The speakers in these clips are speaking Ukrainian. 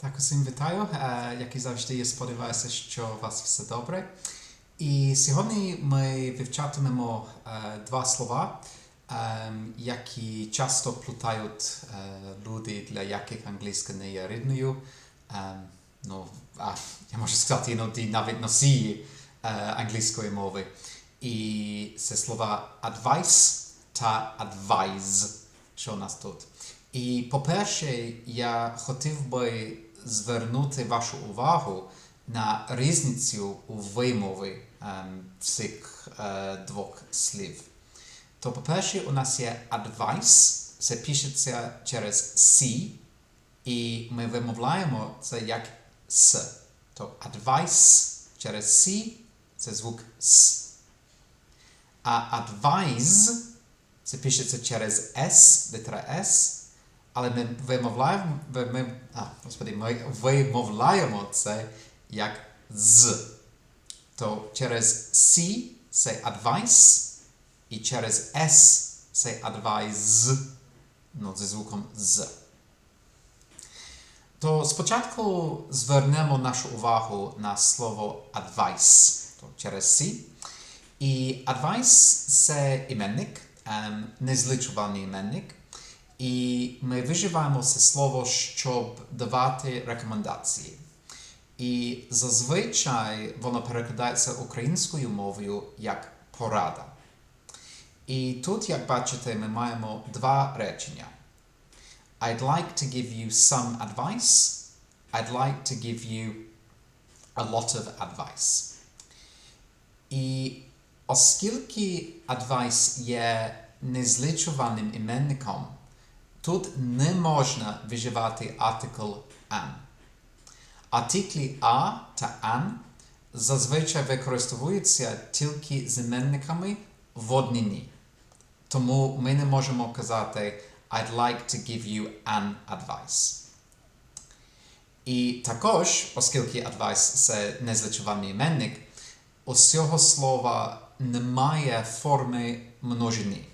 Так, усім вітаю. Як і завжди, я сподіваюся, що у вас все добре. І сьогодні ми вивчатимемо два слова, які часто плутають люди, для яких англійська не є рідною. Ну, а, я можу сказати, іноді навіть носії англійської мови. І це слова advice та advise, що у нас тут. І по-перше, я хотів би звернути вашу увагу на різницю у вимові ем, цих е, двох слів. То, по-перше, у нас є advice, це пишеться через C, і ми вимовляємо це як С. То advice через C це звук С. А advise це пишеться через S, літера S, але ми вимовляємо, ми, а, господи, ми вимовляємо це як з. То через C це advice, і через S це advise, ну, зі звуком з. То спочатку звернемо нашу увагу на слово advice, то через C. І advice це іменник, незлічувальний іменник. І ми виживаємо це слово, щоб давати рекомендації. І зазвичай воно перекладається українською мовою як порада. І тут, як бачите, ми маємо два речення. I'd like to give you some advice. I'd like to give you a lot of advice. І оскільки advice є незлічуваним іменником, тут не можна вживати артикл an. Артиклі а та an зазвичай використовуються тільки з іменниками в однині. Тому ми не можемо казати I'd like to give you an advice. І також, оскільки advice це незлічувальний іменник, у цього слова немає форми множини.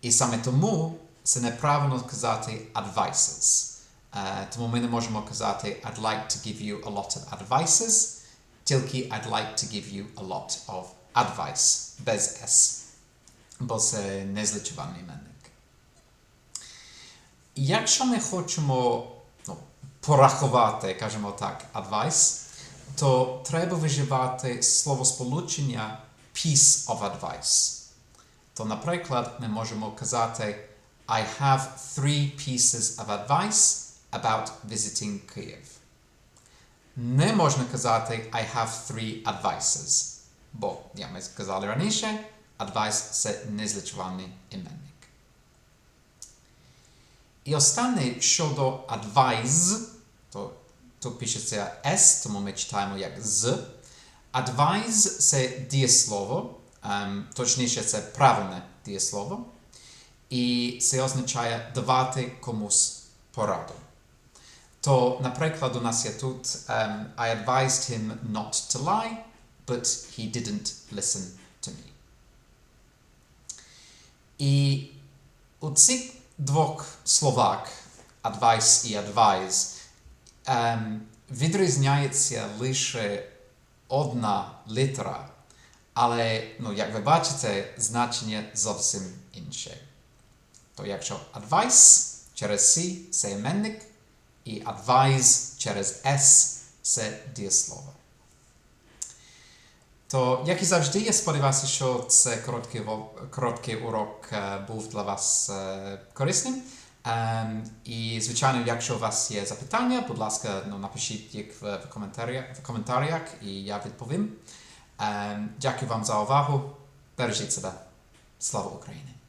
І саме тому це неправильно казати advices. Е, тому ми не можемо казати I'd like to give you a lot of advices, тільки I'd like to give you a lot of advice без S. Бо це незлічувальний іменник. Якщо ми хочемо ну, порахувати, кажемо так, advice, то треба виживати словосполучення piece of advice. То, наприклад, ми можемо казати I have three pieces of advice about visiting Kyiv. Не можна казати I have three advices. Бо, як ми сказали раніше, advice це незлічувальний іменник. І останнє щодо advise, то тут пишеться S, тому ми читаємо як з. Advise це дієслово, точніше, це правильне дієслово. І це означає давати комусь пораду. То, наприклад, у нас є тут um, I advised him not to lie, but he didn't listen to me. І у цих двох словах advice і advise um, відрізняється лише одна літера, але, ну, як ви бачите, значення зовсім інше. То якщо advice через C це іменник, і advise через S це дієслово. То, як і завжди, я сподіваюся, що це короткий, короткий урок е, був для вас е, корисним. Ем, і, звичайно, якщо у вас є запитання, будь ласка, ну, напишіть їх в, в, коментарях, в коментарях, і я відповім. Ем, дякую вам за увагу. Бережіть себе. Слава Україні!